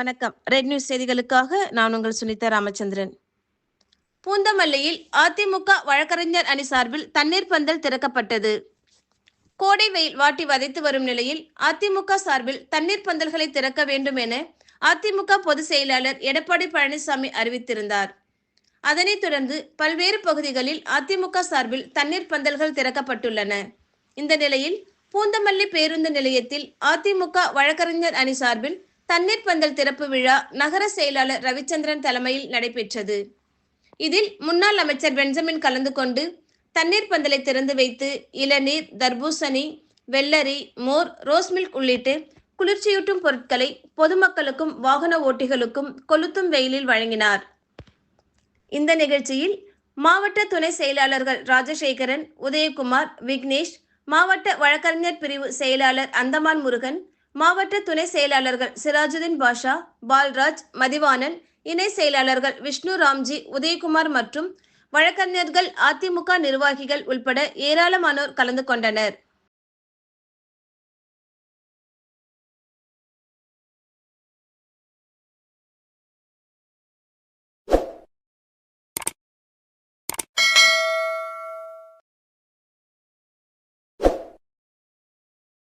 வணக்கம். Red news செய்திகளுக்காக நான் உங்கள் சுனிதா ராமச்சந்திரன். பூந்தமல்லியில் அதிமுக வழக்கறிஞர் அணி சார்பில் தண்ணீர் பந்தல் திறக்கப்பட்டது. கோடை வெயில் வாட்டி வதைத்து வரும் நிலையில் அதிமுக சார்பில் தண்ணீர் பந்தல்களை திறக்க வேண்டும் என அதிமுக பொதுச் செயலாளர் எடப்பாடி பழனிசாமி அறிவித்திருந்தார். அதனைத் தொடர்ந்து பல்வேறு பகுதிகளில் அதிமுக சார்பில் தண்ணீர் பந்தல்கள் திறக்கப்பட்டுள்ளன. இந்த நிலையில் பூந்தமல்லி பேருந்து நிலையத்தில் அதிமுக வழக்கறிஞர் அணி சார்பில் தண்ணீர் பந்தல் திறப்பு விழா நகர செயலாளர் ரவிச்சந்திரன் தலைமையில் நடைபெற்றது. இதில் முன்னாள் அமைச்சர் பெஞ்சமின் கலந்து கொண்டு தண்ணீர் பந்தலை திறந்து வைத்து இளநீர் தர்பூசணி வெள்ளரி மோர் ரோஸ் மில்க் உள்ளிட்டு குளிர்ச்சியூட்டும் பொருட்களை பொதுமக்களுக்கும் வாகன ஓட்டிகளுக்கும் கொளுத்தும் வெயிலில் வழங்கினார். இந்த நிகழ்ச்சியில் மாவட்ட துணை செயலாளர்கள் ராஜசேகரன் உதயகுமார் விக்னேஷ் மாவட்ட வழக்கறிஞர் பிரிவு செயலாளர் அந்தமான் முருகன் மாவட்ட துணை செயலாளர்கள் சிராஜுதீன் பாஷா பால்ராஜ் மதிவானன் இணை செயலாளர்கள் விஷ்ணு ராம்ஜி உதயகுமார் மற்றும் வழக்கறிஞர்கள் அதிமுக நிர்வாகிகள் உள்பட ஏராளமானோர் கலந்து கொண்டனர்.